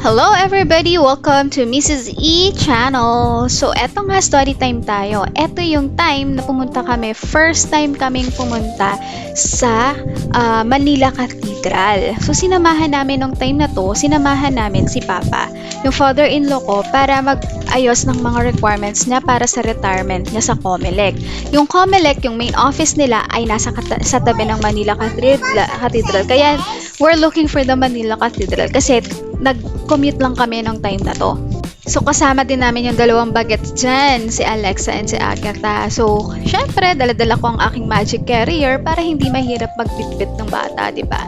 Hello everybody! Welcome to Mrs. E channel. So, eto nga story time tayo. Eto yung time na pumunta kami, first time kaming pumunta sa ah, Manila Cathedral. So, sinamahan namin nung time na to, sinamahan namin si Papa, yung father-in-law ko, para mag-ayos ng mga requirements niya para sa retirement niya sa Comelec. Yung Comelec, yung main office nila ay nasa kata- sa tabi ng Manila Cathedral, Cathedral. Kaya, we're looking for the Manila Cathedral kasi nag-commute lang kami nung time na to. So, kasama din namin yung dalawang bagets dyan, si Alexa and si Agatha. So, syempre, daladala ko ang aking magic carrier para hindi mahirap magbitbit ng bata, di ba?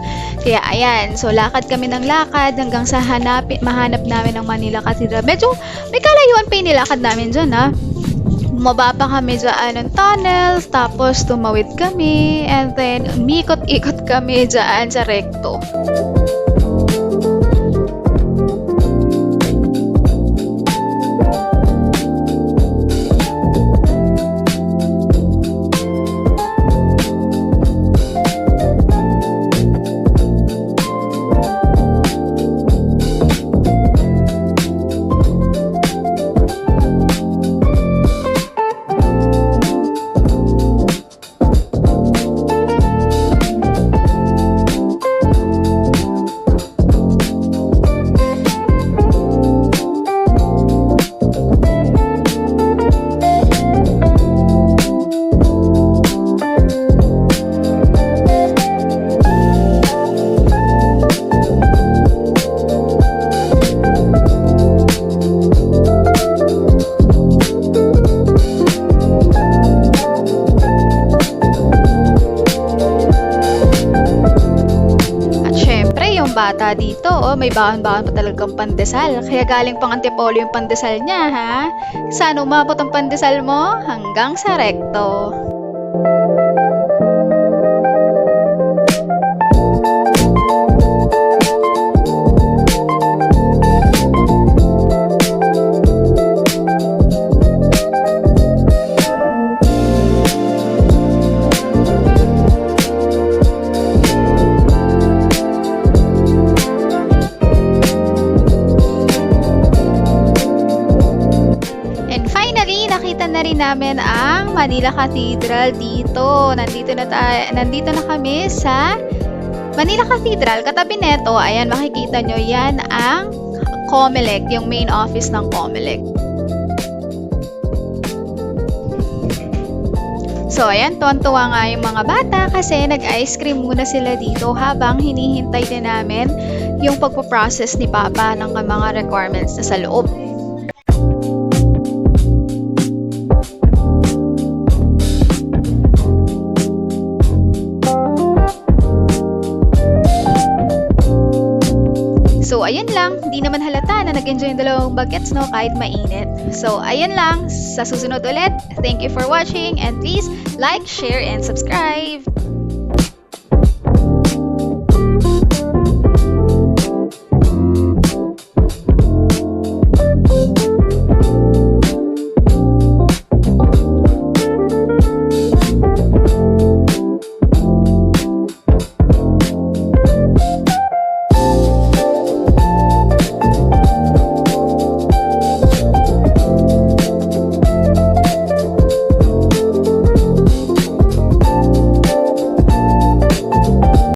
Kaya, ayan. So, lakad kami ng lakad hanggang sa hanapin, mahanap namin ang Manila Cathedral. Medyo, may kalayuan pa yung nilakad namin dyan, ha? Bumaba pa kami dyan ng tunnels, tapos tumawid kami, and then umikot-ikot kami dyan sa recto. Yung bata dito, oh, may baon-baon pa talagang pandesal. Kaya galing pang antipolo yung pandesal niya, ha? Saan umabot ang pandesal mo? Hanggang sa rekto. Na rin namin ang Manila Cathedral dito. Nandito na, ta- nandito na kami sa Manila Cathedral. Katabi neto, ayan, makikita nyo, yan ang Comelec, yung main office ng Comelec. So, ayan, tuwan-tuwa nga yung mga bata kasi nag-ice cream muna sila dito habang hinihintay din namin yung pagpaprocess ni Papa ng mga requirements na sa loob. So, ayun lang. Hindi naman halata na nag-enjoy yung dalawang bagets, no? Kahit mainit. So, ayun lang. Sa susunod ulit, thank you for watching and please like, share, and subscribe.